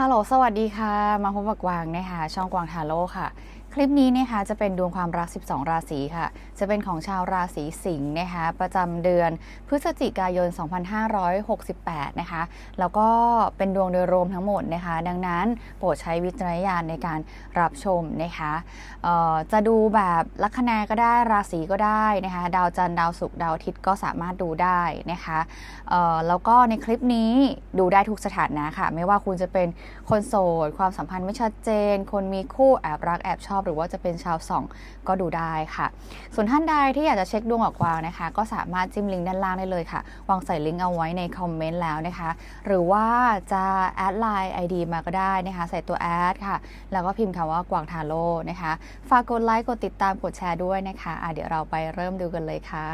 ฮัลโหล สวัสดีค่ะ มาพบกับกวางนะคะ ช่องกวางทาโร่ค่ะ คลิปนี้นะคะจะเป็นดวงความรัก 12 ราศีค่ะ จะเป็นของชาวราศีสิงห์นะคะประจำเดือนพฤศจิกายน 2568 นะคะ แล้วก็เป็นดวงโดยรวมทั้งหมดนะคะ ดังนั้นโปรดใช้วิจารณญาณในการรับชมนะคะเอ่อจะดูแบบลัคนาก็ได้ราศีก็ได้นะคะ ดาวจันทร์ดาวศุกร์ดาวอาทิตย์ก็สามารถดูได้นะคะเอ่อแล้วก็ในคลิปนี้ดูได้ทุกสถานะค่ะ ไม่ว่าคุณจะเป็นคนโสด ความสัมพันธ์ไม่ชัดเจน คนมีคู่แอบรักแอบชอบหรือว่าจะเป็นชาวสองก็ดูได้ค่ะ ส่วนท่านใดที่อยากจะเช็คดวงกับกวางนะคะ ก็สามารถจิ้มลิงก์ด้านล่างได้เลยค่ะ วางใส่ลิงก์เอาไว้ในคอมเมนต์แล้วนะคะ หรือว่าจะแอดไลน์ ID มาก็ได้นะคะ ใส่ตัวแอดค่ะ แล้วก็พิมพ์คำว่ากวางทาโร่นะคะ ฝากกดไลค์กดติดตามกดแชร์ด้วยนะคะะเดี๋ยวเราไปเริ่มดูกันเลยค่ะ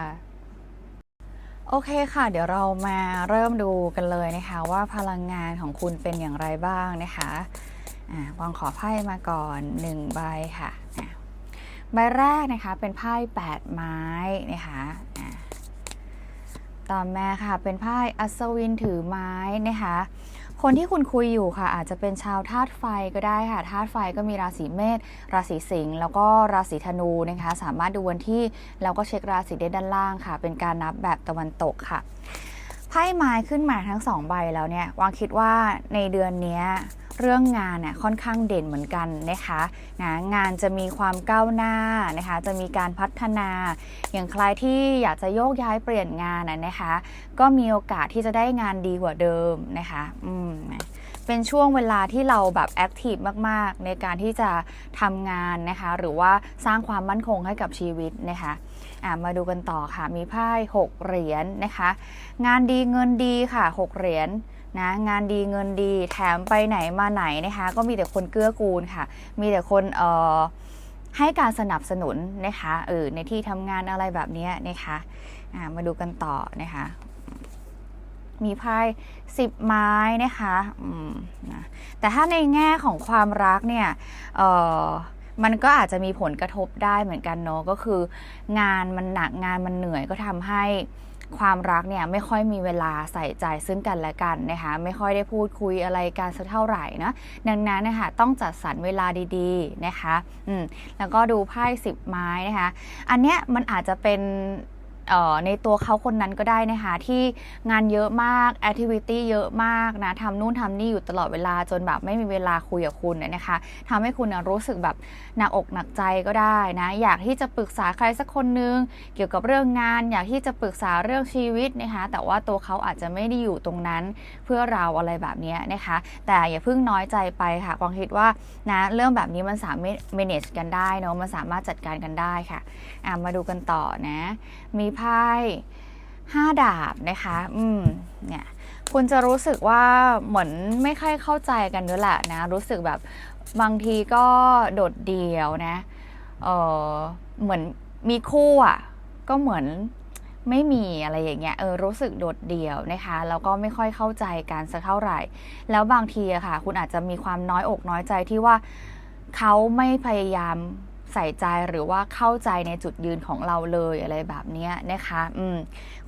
โอเคค่ะ เดี๋ยวเรามาเริ่มดูกันเลยนะคะ ว่าพลังงานของคุณเป็นอย่างไรบ้างนะคะ วางขอไพ่มาก่อน1ใบค่ะใบแรกนะคะเป็นไพ่8ไม้นะคะอะต่อมาค่ะเป็นไพ่อัศวินถือไม้นะคะคนที่คุณคุยอยู่ค่ะ อาจจะเป็นชาวธาตุไฟก็ได้ค่ะธาตุไฟก็มีราศีเมษราศีสิงห์แล้วก็ราศีธนูนะคะ สามารถดูวันที่แล้วก็เช็คราศีได้ด้านล่างค่ะ เป็นการนับแบบตะวันตกค่ะไพ่ไม้ขึ้นมาทั้งสองใบแล้วเนี่ยวางคิดว่าในเดือนนี้ เรื่องงานเนี่ยค่อนข้างเด่นเหมือนกันนะคะนะงานจะมีความก้าวหน้านะคะจะมีการพัฒนา อย่างใครที่อยากจะโยกย้ายเปลี่ยนงานนะคะก็มีโอกาสที่จะได้งานดีกว่าเดิมนะคะอืมเป็นช่วงเวลาที่เราแบบแอคทีฟมาก ๆ ในการที่จะทำงานนะคะ หรือว่าสร้างความมั่นคงให้กับชีวิตนะคะอะมาดูกันต่อค่ะ มีไพ่6เหรียญนะคะ งานดีเงินดีค่ะ 6 เหรียญ นะงานดีเงินดีแถมไปไหนมาไหนนะคะก็มีแต่คนเกื้อกูลค่ะ มีแต่คนเอ่อให้การสนับสนุนนะคะเออในที่ทำงานอะไรแบบนี้นะคะอะมาดูกันต่อนะคะมีไพ่สิบไม้นะคะอืมนะแต่ถ้าในแง่ของความรักเนี่ยเอ่อมันก็อาจจะมีผลกระทบได้เหมือนกันเนาะก็คืองานมันหนักงานมันเหนื่อยก็ทำให้ ความรักเนี่ยไม่ค่อยมีเวลาใส่ใจซึ่งกันและกันนะคะไม่ค่อยได้พูดคุยอะไรกันสักเท่าไหร่นะดังนั้นนะคะต้องจัดสรรเวลาดีๆนะคะอืมแล้วก็ดูไพ่สิบไม้นะคะ อันเนี้ยมันอาจจะเป็น ในตัวเขาคนนั้นก็ได้นะคะที่งานเยอะมากแอคทิวิตี้เยอะมากนะทำนู่นทำนี่อยู่ตลอดเวลาจนแบบไม่มีเวลาคุยกับคุณน่ะนะคะทำให้คุณนะรู้สึกแบบหนักอกหนักใจก็ได้นะอยากที่จะปรึกษาใครสักคนนึงเกี่ยวกับเรื่องงาน อยากที่จะปรึกษาเรื่องชีวิตนะคะแต่ว่าตัวเขาอาจจะไม่ได้อยู่ตรงนั้นเพื่อเราอะไรแบบนี้นะคะแต่อย่าเพิ่งน้อยใจไปค่ะกวางคิดว่านะเรื่องแบบนี้มันสามารถ manage กันได้เนอะมันสามารถจัดการกันได้ค่ะอะมาดูกันต่อนะมีไพ่ห้าดาบนะคะ อืม เนี่ย คุณจะรู้สึกว่าเหมือนไม่ค่อยเข้าใจกันด้วยแหละนะ รู้สึกแบบบางทีก็โดดเดี่ยวนะ เออเหมือนมีคู่อะ ก็เหมือนไม่มีอะไรอย่างเงี้ย เออ รู้สึกโดดเดี่ยวนะคะ แล้วก็ไม่ค่อยเข้าใจกันสักเท่าไหร่ แล้วบางทีอะค่ะ คุณอาจจะมีความน้อยอกน้อยใจที่ว่าเขาไม่พยายาม ใส่ใจหรือว่าเข้าใจในจุดยืนของเราเลยอะไรแบบนี้นะคะอืม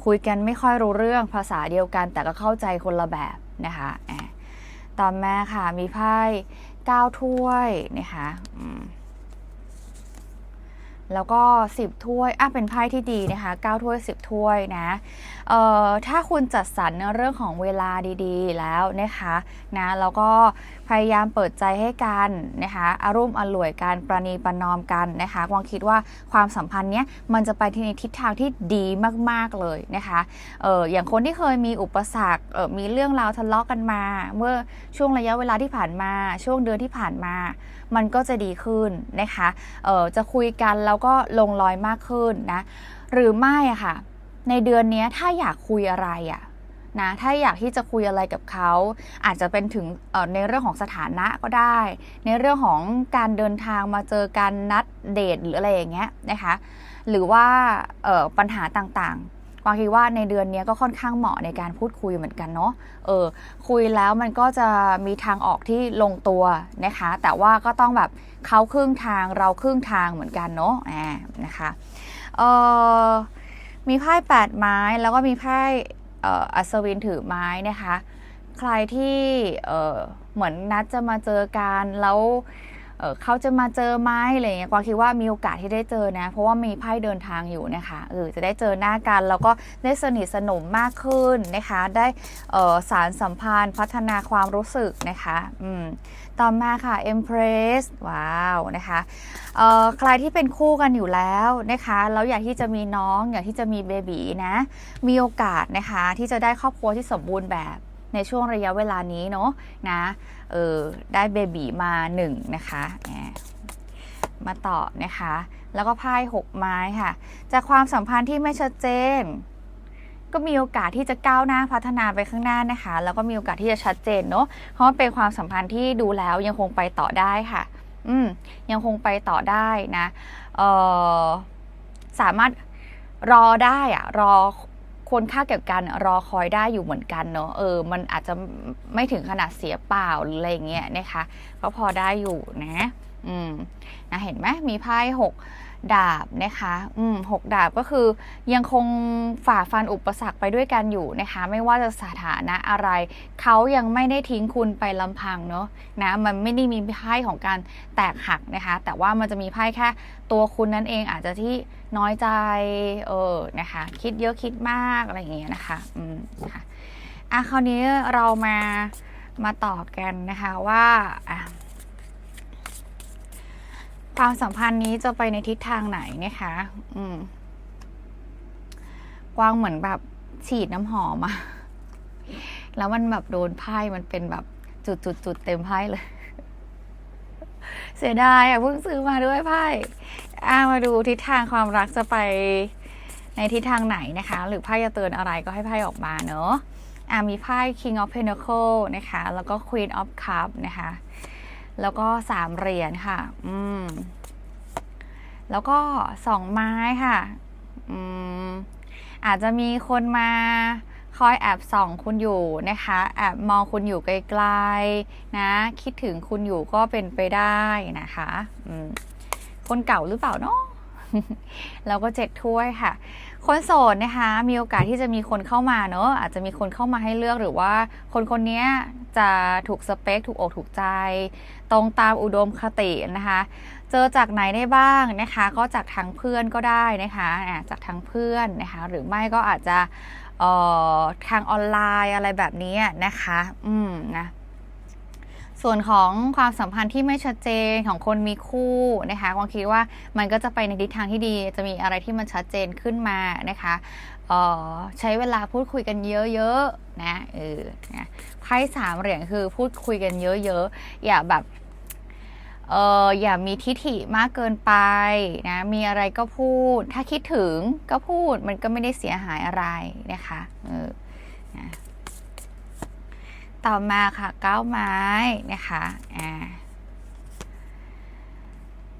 คุยกันไม่ค่อยรู้เรื่องภาษาเดียวกัน แต่ก็เข้าใจคนละแบบนะคะอะต่อมาค่ะมีไพ่ก้9ถ้วยนะคะอืมแล้วก็ 10 ถ้วยอะเป็นไพ่ที่ดีนะคะ9ถ้วย 10 ถ้วยนะ ถ้าคุณจัดสรรเรื่องของเวลาดีๆ แล้วนะคะนะแล้วก็พยายามเปิดใจให้กันนะคะอารมณ์อร่วยกันประนีประนอมกันนะคะกวางคิดว่าความสัมพันธ์เนี้ยมันจะไปในทิศทางที่ดีมากๆเลยนะคะเอออย่างคนที่เคยมีอุปสรรคเออมีเรื่องราวทะเลาะกันมา เมื่อช่วงระยะเวลาที่ผ่านมา ช่วงเดือนที่ผ่านมา มันก็จะดีขึ้นนะคะเออจะคุยกันแล้วก็ลงรอยมากขึ้นนะหรือไม่อะค่ะ ในเดือนนี้ถ้าอยากคุยอะไรอะนะถ้าอยากที่จะคุยอะไรกับเขา อาจจะเป็นถึงในเรื่องของสถานะก็ได้ ในเรื่องของการเดินทางมาเจอการนัดเดทหรืออะไรอย่างเงี้ยนะคะหรือว่าปัญหาต่างๆวางคิดว่าในเดือนนี้ก็ค่อนข้างเหมาะในการพูดคุยเหมือนกันเนาะเออคุยแล้วมันก็จะมีทางออกที่ลงตัวนะคะ แต่ว่าก็ต้องแบบเขาครึ่งทางเราครึ่งทางเหมือนกันเนาะอ่านะคะเออ มีไพ่แปดไม้แล้วก็มีไพ่อัศวินถือไม้นะคะ ใครที่เเหมือนนัดจะมาเจอกันแล้ว เเขาจะมาเจอไหมอะไรเงี้ยกวางคิดว่ามีโอกาสที่ได้เจอนะ เพราะว่ามีไพ่เดินทางอยู่นะคะเออจะได้เจอหน้ากัน แล้วก็ได้สนิทสนมมากขึ้นนะคะ ได้เออสารสัมพันธ์พัฒนาความรู้สึกนะคะอืมต่อมาค่ะ Empress ว้าวนะคะเออใครที่เป็นคู่กันอยู่แล้วนะคะแล้วอยากที่จะมีน้องอยากที่จะมีเบบีนะ มีโอกาสนะคะที่จะได้ครอบครัวที่สมบูรณ์แบบ ในช่วงระยะเวลานี้เนาะนะเออได้เบบีมาหนึ่งนะคะมาต่อนะคะ แล้วก็ไพ่หกไม้ค่ะ จากความสัมพันธ์ที่ไม่ชัดเจน ก็มีโอกาสที่จะก้าวหน้าพัฒนาไปข้างหน้านะคะ แล้วก็มีโอกาสที่จะชัดเจนเนาะเพราะว่าเป็นความสัมพันธ์ที่ดูแล้วยังคงไปต่อได้ค่ะ อืมยังคงไปต่อได้นะเออสามารถรอได้อะรอ คนค่าเกี่การรอคอยได้อยู่เหมือนกันเนาะเออ มันอาจจะไม่ถึงขนาดเสียเปล่าหรืออะไรอย่างเงี้ยนะคะ ก็พอได้อยู่นะ อืมนะเห็นไหมมีไพ่หกดาบนะคะอืมหกดาบก็คือยังคงฝ่าฟันอุปสรรคไปด้วยกันอยู่นะคะ ไม่ว่าจะสถานะอะไร เขายังไม่ได้ทิ้งคุณไปลำพังเนอะนะมันไม่ได้มีไพ่ของการแตกหักนะคะ แต่ว่ามันจะมีไพ่แค่ตัวคุณนั่นเองอาจจะที่น้อยใจเออนะคะ คิดเยอะคิดมากอะไรอย่างเงี้ยนะคะอืมค่ะอะคราวนี้เรามามาต่อกันนะคะว่าอะ ความสัมพันธ์นี้จะไปในทิศทางไหนนะคะ อืม กวางเหมือนแบบฉีดน้ำหอมอะแล้วมันแบบโดนไพ่มันเป็นแบบจุดจุดจุดๆเต็มไพ่เลย เสียดายอะเพิ่งซื้อมาด้วยไพ่อ่ามาดูทิศทางความรักจะไปในทิศทางไหนนะคะ หรือไพ่จะเตือนอะไรก็ให้ไพ่ออกมาเนอะอ่ามีไพ่ King of Pentacle นะคะ แล้วก็ Queen of Cup นะคะ แล้วก็สามเหรียญค่ะ อืม แล้วก็สองไม้ค่ะ อืม อาจจะมีคนมาคอยแอบส่องคุณอยู่นะคะ แอบมองคุณอยู่ไกลๆนะ คิดถึงคุณอยู่ก็เป็นไปได้นะคะคนเก่าหรือเปล่าเนาะแล้วก็เจ็ดถ้วยค่ะ คนโสดนะคะมีโอกาสที่จะมีคนเข้ามาเนอะอาจจะมีคนเข้ามาให้เลือกหรือว่า คนคนนี้จะถูกสเปค ถูกอกถูกใจ ตรงตามอุดมคตินะคะ เจอจากไหนได้บ้างนะคะ ก็จากทางเพื่อนก็ได้นะคะอ่าจากทางเพื่อนนะคะ หรือไม่ก็อาจจะเอ่อทางออนไลน์อะไรแบบนี้นะคะ อืมนะ ส่วนของความสัมพันธ์ที่ไม่ชัดเจนของคนมีคู่นะคะกวางคิดว่ามันก็จะไปในทิศทางที่ดีจะมีอะไรที่มันชัดเจนขึ้นมานะคะเออใช้เวลาพูดคุยกันเยอะๆนะเออนะไพ่สามเหรียญคือพูดคุยกันเยอะๆอย่าแบบเอออย่ามีทิฐิมากเกินไปนะมีอะไรก็พูด ถ้าคิดถึงก็พูดมันก็ไม่ได้เสียหายอะไรนะคะเออนะ ต่อมาค่ะเก้าไม้นะคะอ่า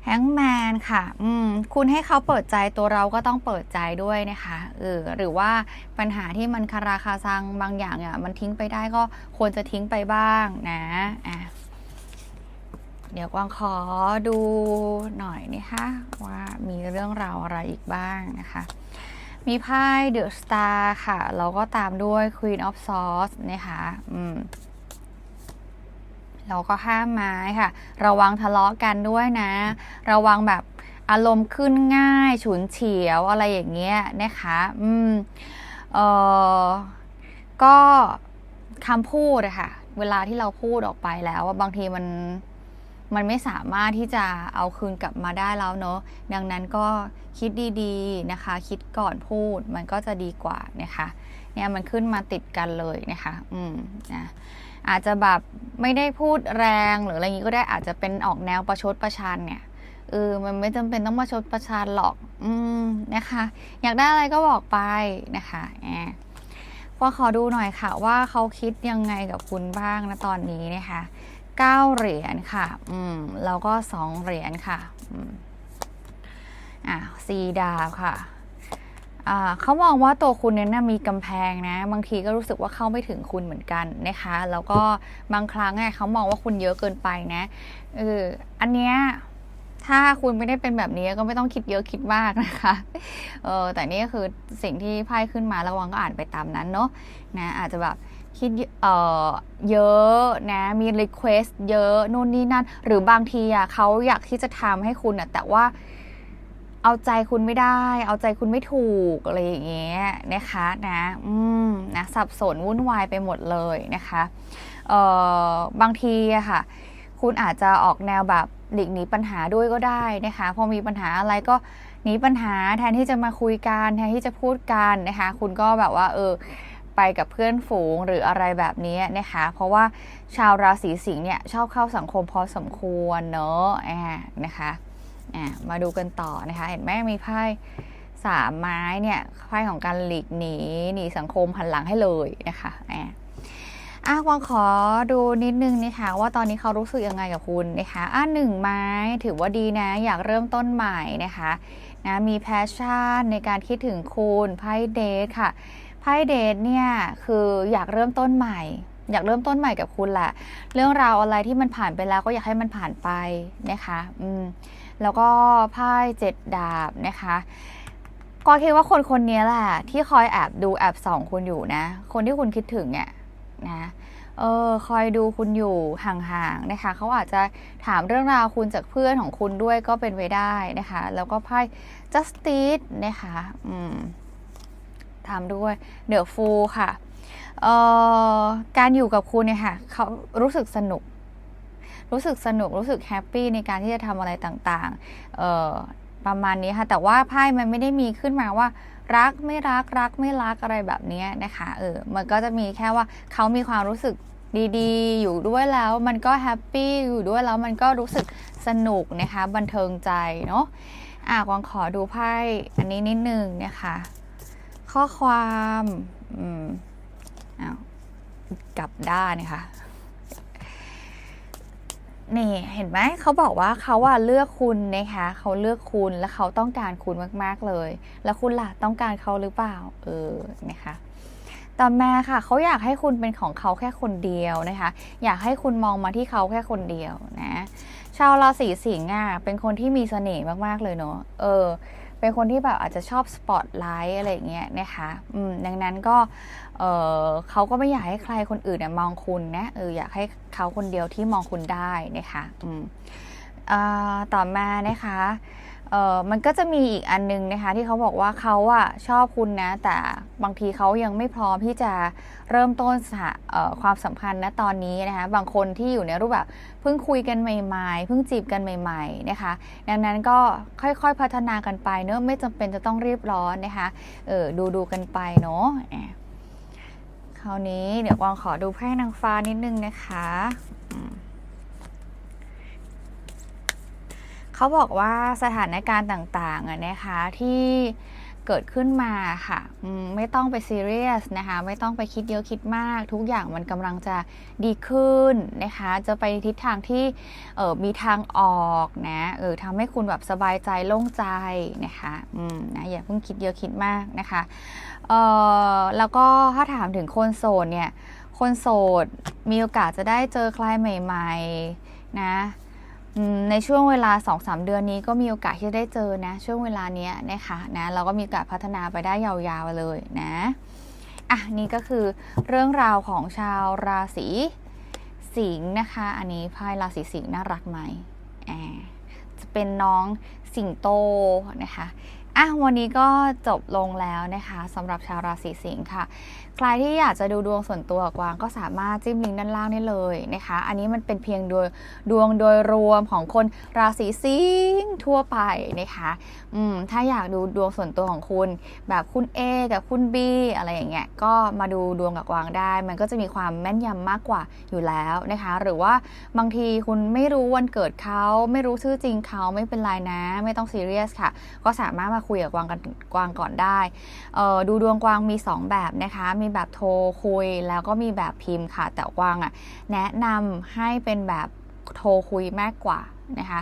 แฮงแมนค่ะ อืม คุณให้เขาเปิดใจตัวเราก็ต้องเปิดใจด้วยนะคะ เออ หรือว่าปัญหาที่มันคาราคาซังบางอย่างอะ มันทิ้งไปได้ก็ควรจะทิ้งไปบ้างนะ อะ เดี๋ยวกวางขอดูหน่อยนะคะว่ามีเรื่องราวอะไรอีกบ้างนะคะ มีไพ่เดอะสตาร์ค่ะ แล้วก็ตามด้วย Queen of Swords นะคะอืมแล้วก็ห้าไม้ค่ะ ระวังทะเลาะกันด้วยนะ ระวังแบบอารมณ์ขึ้นง่าย ฉุนเฉียวอะไรอย่างเงี้ยนะคะ อืม เออก็คำพูดอะค่ะ เวลาที่เราพูดออกไปแล้วว่าบางทีมัน มันไม่สามารถที่จะเอาคืนกลับมาได้แล้วเนอะดังนั้นก็คิดดีๆนะคะ คิดก่อนพูดมันก็จะดีกว่านะคะเนี่ยมันขึ้นมาติดกันเลยนะคะ อืมนะอาจจะแบบไม่ได้พูดแรงหรืออะไรอย่างนี้ก็ได้อาจจะเป็นออกแนวประชดประชันเนี่ยเออมันไม่จำเป็นต้องประชดประชันหรอก อืมนะคะ อยากได้อะไรก็บอกไปนะคะแอบก็ขอดูหน่อยค่ะว่าเขาคิดยังไงกับคุณบ้างนะตอนนี้นะคะ เก้าเหรียญค่ะ อืม แล้วก็สองเหรียญค่ะ อืม อะซีดาบค่ะอ่าเขามองว่าตัวคุณเนี่ยนะมีกำแพงนะ บางทีก็รู้สึกว่าเข้าไม่ถึงคุณเหมือนกันนะคะ แล้วก็บางครั้งเนี่ยเขามองว่าคุณเยอะเกินไปนะเอออันเนี้ยถ้าคุณไม่ได้เป็นแบบนี้ก็ไม่ต้องคิดเยอะคิดมากนะคะเออแต่นี่ก็คือสิ่งที่ไพ่ขึ้นมาระวังก็อ่านไปตามนั้นเนาะนะอาจจะแบบ คิดเอ่อเยอะนะ มีรีเควสเยอะนู่นนี่นั่น หรือบางทีอะเขาอยากที่จะทำให้คุณอะแต่ว่าเอาใจคุณไม่ได้ เอาใจคุณไม่ถูกอะไรอย่างเงี้ยนะคะนะอืมนะสับสนวุ่นวายไปหมดเลยนะคะเอ่อบางทีอะค่ะ คุณอาจจะออกแนวแบบหลีกหนีปัญหาด้วยก็ได้นะคะ พอมีปัญหาอะไรก็หนีปัญหาแทนที่จะมาคุยกันแทนที่จะพูดกันนะคะ คุณก็แบบว่า เออ ไปกับเพื่อนฝูงหรืออะไรแบบนี้นะคะ เพราะว่าชาวราศีสิงห์เนี่ยชอบเข้าสังคมพอสมควรเนอะอ่านะคะอ่ามาดูกันต่อนะคะ เห็นไหมมีไพ่สามไม้เนี่ยไพ่ของการหลีกหนีหนีสังคมหันหลังให้เลยนะคะอ่าอะวางขอดูนิดนึงนะคะว่าตอนนี้เขารู้สึกยังไงกับคุณนะคะอะหนึ่งไม้ถือว่าดีนะ อยากเริ่มต้นใหม่นะคะนะมีแพชชั่นในการคิดถึงคุณไพ่เดทค่ะ ไพ่เดทเนี่ยคืออยากเริ่มต้นใหม่ อยากเริ่มต้นใหม่กับคุณแหละเรื่องราวอะไรที่มันผ่านไปแล้วก็อยากให้มันผ่านไปนะคะอืมแล้วก็ไพ่เจ็ดดาบนะคะก็คิดว่าคนคนนี้แหละที่คอยแอบดูแอบส่องคุณอยู่นะ คนที่คุณคิดถึงเนี่ยนะเออคอยดูคุณอยู่ห่างๆนะคะเขาอาจจะถามเรื่องราวคุณจากเพื่อนของคุณด้วยก็เป็นไปได้นะคะ แล้วก็ไพ่ justice นะคะ อืม ทำด้วยเดอะฟูค่ะการอยู่กับคุณเนี่ยค่ะเขารู้สึกสนุก รู้สึกสนุกรู้สึกแฮปปี้ในการที่จะทำอะไรต่างๆประมาณนี้ค่ะ แต่ว่าไพ่มันไม่ได้มีขึ้นมาว่า รักไม่รักรักไม่รักอะไรแบบนี้นะคะเออมันก็จะมีแค่ว่าเขามีความรู้สึกดีๆ อยู่ด้วยแล้วมันก็แฮปปี้อยู่ด้วยแล้วมันก็รู้สึกสนุกนะคะ บันเทิงใจเนาะอะกวางขอดูไพ่อันนี้นิดนึงนะคะ ข้อความอืมอ้าวกลับด้านนะคะนี่เห็นไหมเขาบอกว่าเขาอะเลือกคุณนะคะเขาเลือกคุณและเขาต้องการคุณมากๆเลย แล้วคุณล่ะต้องการเขาหรือเปล่า เออนะคะต่อมาค่ะเขาอยากให้คุณเป็นของเขาแค่คนเดียวนะคะ อยากให้คุณมองมาที่เขาแค่คนเดียวนะ ชาวราศีสิงห์อะเป็นคนที่มีเสน่ห์มากๆเลยเนาะเออ เป็นคนที่แบบอาจจะชอบสปอตไลท์อะไรอย่างเงี้ยนะคะอืมดังนั้นก็เออเขาก็ไม่อยากให้ใครคนอื่นเนี่ยมองคุณนะเอออยากให้เขาคนเดียวที่มองคุณได้นะคะอืมอ่าต่อมานะคะ เออมันก็จะมีอีกอันนึงนะคะที่เขาบอกว่าเขาอะชอบคุณนะ แต่บางทีเขายังไม่พร้อมที่จะเริ่มต้นความสัมพันธ์ณตอนนี้นะคะบางคนที่อยู่ในรูปแบบเพิ่งคุยกันใหม่ๆเพิ่งจีบกันใหม่ ๆนะคะ ดังนั้นก็ค่อยๆพัฒนากันไปเนอะไม่จำเป็นจะต้องรีบร้อนนะคะเออดูดูๆกันไปเนาะคราวนี้เดี๋ยวกวางขอดูไพ่นางฟ้านิดนึงนะคะอืม เขาบอกว่าสถานการณ์ต่างๆนะคะที่เกิดขึ้นมาค่ะ ไม่ต้องไปซีเรียสนะคะ ไม่ต้องไปคิดเยอะคิดมาก ทุกอย่างมันกำลังจะดีขึ้นนะคะ จะไปทิศทางที่เออมีทางออกนะเออทำให้คุณแบบสบายใจโล่งใจนะคะอืมนะอย่าเพิ่งคิดเยอะคิดมากนะคะเออแล้วก็ถ้าถามถึงคนโสดเนี่ย คนโสดมีโอกาสจะได้เจอใครใหม่ ๆ นะ ในช่วงเวลา 2-3 เดือนนี้ก็มีโอกาสที่จะได้เจอนะ ช่วงเวลานี้นะคะนะเราก็มีโอกาสพัฒนาไปได้ยาวๆเลยนะอะนี่ก็คือเรื่องราวของชาวราศีสิงห์นะคะ อันนี้ไพ่ราศีสิงห์น่ารักไหมอ่าจะเป็นน้องสิงโตนะคะ อะวันนี้ก็จบลงแล้วนะคะสำหรับชาวราศีสิงห์ค่ะ ใครที่อยากจะดูดวงส่วนตัวกวางก็สามารถจิ้มลิงก์ด้านล่างได้เลยนะคะ อันนี้มันเป็นเพียงโดยดวงโดยรวมของคนราศีสิงห์ทั่วไปนะคะอืมถ้าอยากดูดวงส่วนตัวของคุณ แบบคุณ A กับคุณ B อะไรอย่างเงี้ยก็มาดูดวงกับกวางได้ มันก็จะมีความแม่นยำมากกว่าอยู่แล้วนะคะ หรือว่าบางทีคุณไม่รู้วันเกิดเขาไม่รู้ชื่อจริงเขาไม่เป็นไรนะ ไม่ต้องซีเรียสค่ะ ก็สามารถมาคุยกับกวางกันกวางก่อนได้ ดูดวงกวางมี 2 แบบนะคะ มีแบบโทรคุยแล้วก็มีแบบพิมพ์ค่ะ แต่กวางอะแนะนำให้เป็นแบบโทรคุยมากกว่า นะคะ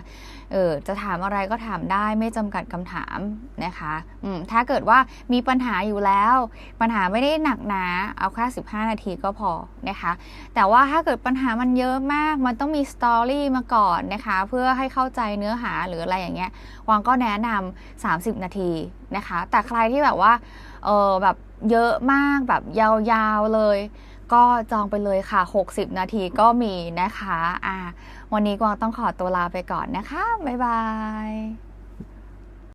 เออจะถามอะไรก็ถามได้ไม่จำกัดคำถามนะคะอืมถ้าเกิดว่ามีปัญหาอยู่แล้ว ปัญหาไม่ได้หนักหนาเอาแค่15 นาทีก็พอนะคะ แต่ว่าถ้าเกิดปัญหามันเยอะมากมันต้องมีสตอรี่มาก่อนนะคะเพื่อให้เข้าใจเนื้อหาหรืออะไรอย่างเงี้ยวางก็แนะนำ30 นาทีนะคะ แต่ใครที่แบบว่าเออแบบเยอะมากแบบยาวๆเลย ก็จองไปเลยค่ะ 60 นาทีก็มีนะคะอ่า วันนี้กวางต้องขอตัวลาไปก่อนนะคะ บ๊ายบาย